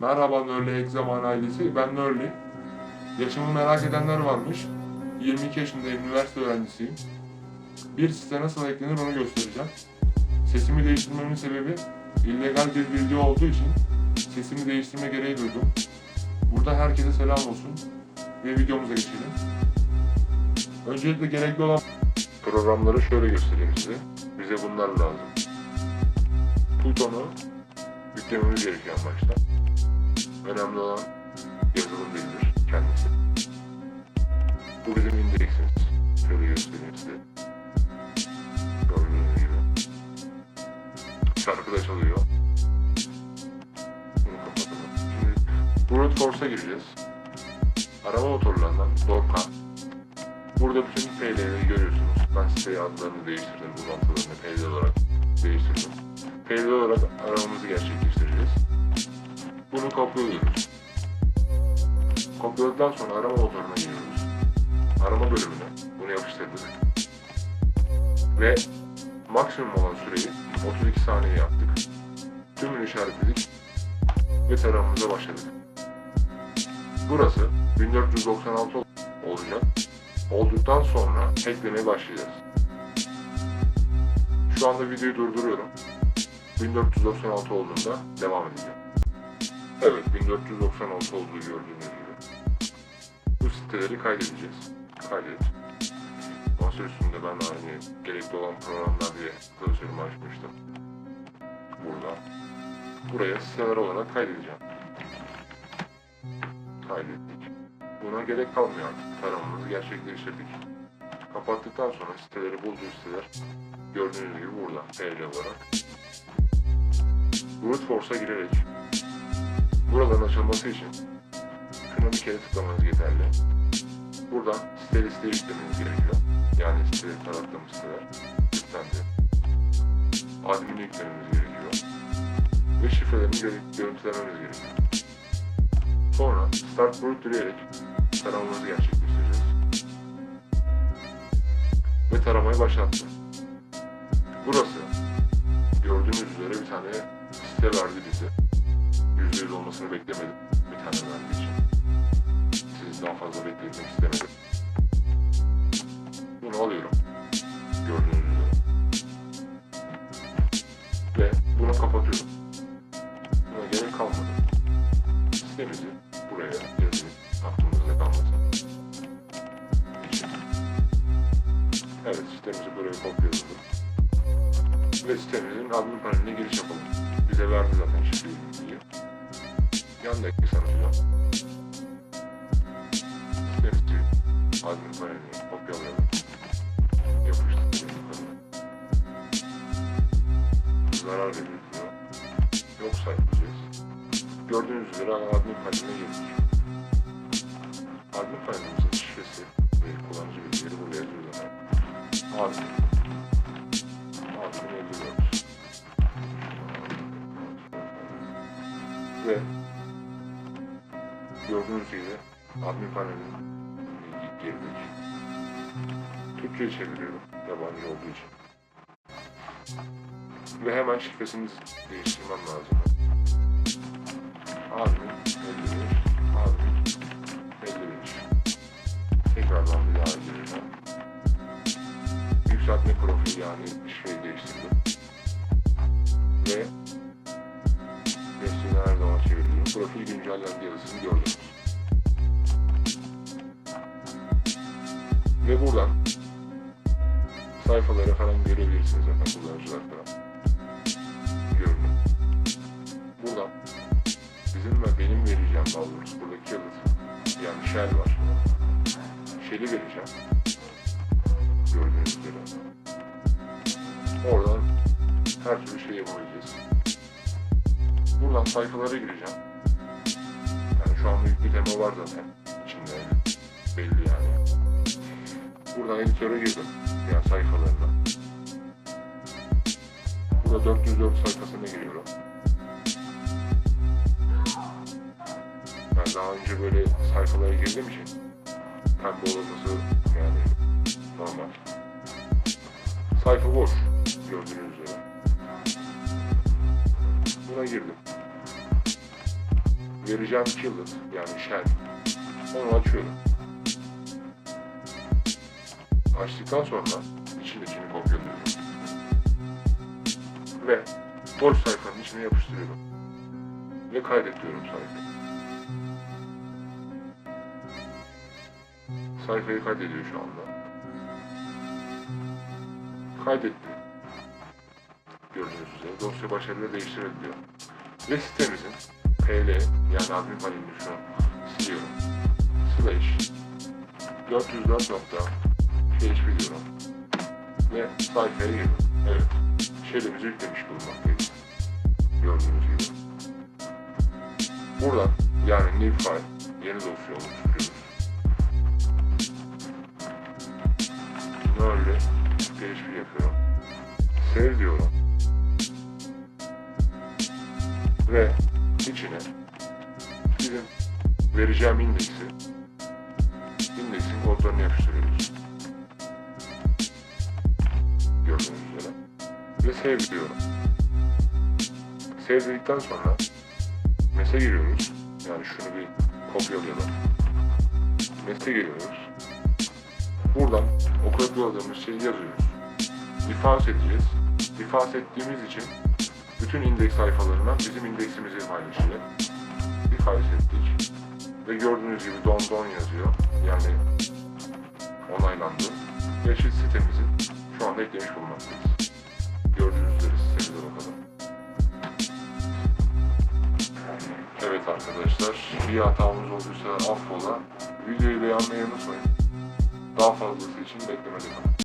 Merhaba Nörlü Ek Zaman ailesi, ben Nörlü. Yaşımı merak edenler varmış. 22 yaşındayım, üniversite öğrencisiyim. Bir site nasıl eklenir onu göstereceğim. Sesimi değiştirmemin sebebi illegal bir video olduğu için sesimi değiştirme gereği duydum. Burada herkese selam olsun ve videomuza geçelim. Öncelikle gerekli olan programları şöyle göstereyim size. Bize bunlar lazım. Pluton'u yüklememiz gerekiyor başta. Önemli olan yazılım dilidir kendisi. Bu bizim indeksimiz. Şöyle göstereyim size. Gördüğünüz gibi. Şarkı da çalıyor. Bunu kapatalım. Şimdi brute force'a gireceğiz. Arama motorlarından Dorkan. Burada bütün PL'leri görüyorsunuz. Ben siteye adlarını değiştirdim. Uzantılarını PL olarak değiştirdim. PL olarak aramamızı gerçekleştireceğiz. Bunu kopyalıyoruz. Kopyaladıktan sonra arama motoruna giriyoruz. Arama bölümüne bunu yapıştırdık. Ve maksimum olan süreyi 32 saniye yaptık. Tümünü işaretledik ve taramamıza başladık. Burası 1496 olacak. Olduktan sonra eklemeye başlayacağız. Şu anda videoyu durduruyorum. 1496 olduğunda devam edeceğim. Evet, 1496 olduğu gördüğünüz gibi. Bu siteleri kaydedeceğiz. Kaydet. Masa üstünde ben aynı gerekli olan programlar diye klasörümü açmıştım. Burada. Buraya siteler olarak kaydedeceğim. Kaydettik. Buna gerek kalmıyor artık. Taramamızı gerçekleştirdik. Kapattıktan sonra siteleri bulduğu siteler gördüğünüz gibi burada. PL olarak. Brute Force'a girerek buraların açılması için şuna bir kere tıklamanız yeterli. Buradan site liste yüklemeniz gerekiyor. Yani site tarattığımız siteler yüklendi. Admin'i yüklememiz gerekiyor. Ve şifrelerini gö- görüntülememiz gerekiyor. Sonra Start Brute diyerek taramamızı gerçekleştireceğiz. Ve taramayı başlattı. Burası gördüğünüz üzere bir tane site verdi bize. Yüz olmasını beklemedim bir tane verdiği için. Sizi daha fazla bekletmek istemedim. Bunu alıyorum. Gördüğünüz üzere. Ve bunu kapatıyorum. Buna gerek kalmadı. Sitemizi buraya yazayım. Aklınızda kalmasın. İçin. Evet sitemizi buraya kopyaladım. Ve sitemizin admin paneline giriş yapalım. Bize verdi zaten diye. Yandaki sanatıyor. Sitemizi admin paneline kopyalayalım. Yapıştıralım yukarı. Zarar veriliyor. Yok sayılacağız. Gördüğünüz üzere admin paneline girdik. Admin panelimizin şifresi ve kullanıcı bilgileri buraya yazıyor zaten. Admin. Admin 54. Ve gördüğünüz gibi admin paneline girdik. Türkçe'ye çeviriyorum yabancı olduğu için. Ve hemen şifresini değiştirmem lazım. Admin 55, admin 55. Tekrardan bir daha gireceğim. Yükseltme profili yani şifreyi değiştirdim. Ve Profil güncellendi yazısını gördünüz. Ve buradan sayfaları falan görebilirsiniz zaten kullanıcılar falan. Görünüm. Buradan bizim ve benim vereceğim daha doğrusu buradaki yıldız. Yani shell var. Shell'i vereceğim. Gördüğünüz üzere. Oradan her türlü şey yapabileceğiz. Buradan sayfalara gireceğim. Şu anda yüklü demo var zaten. İçinde belli yani. Buradan editöre girdim. Yani sayfalarına. Burada 404 sayfasına giriyorum. Ben daha önce böyle sayfalara girdiğim için pembe olması yani normal. Sayfa boş gördüğünüz üzere. Buna girdim. Vereceğim keyword yani shell onu açıyorum. Açtıktan sonra içindekini kopyalıyorum. Ve boş sayfanın içine yapıştırıyorum. Ve kaydet diyorum sayfayı. Sayfayı kaydediyor şu anda. Kaydetti. Gördüğünüz üzere dosya başarıyla değiştirebiliyor. Ve sitemizin PL yani admin panelini şu an siliyorum. Slash 404.php diyorum. Ve sayfaya girdim. Evet. Shell'imizi yüklemiş bulunmaktayız. Gördüğünüz gibi. Buradan yani new file yeni dosya oluşturuyoruz. Böyle PHP yapıyorum. Save diyorum. Ve içine bizim vereceğim indeksi indeksin kodlarını yapıştırıyoruz. Gördüğünüz üzere. Ve save diyorum. Save sonra mes'e giriyoruz. Yani şunu bir kopyalayalım. Mes'e giriyoruz. Buradan o kopyaladığımız şeyi yazıyoruz. Defans edeceğiz. Defans ettiğimiz için bütün indeks sayfalarından bizim indeksimizi paylaşacak. Defans ettik. Ve gördüğünüz gibi don don yazıyor. Yani onaylandı. Şu sitemizin şu anda eklemiş bulunmaktayız. Gördüğünüz üzere sitemize bakalım. Evet arkadaşlar, bir hatamız olduysa affola. Videoyu beğenmeyi unutmayın. Daha fazlası için beklemede.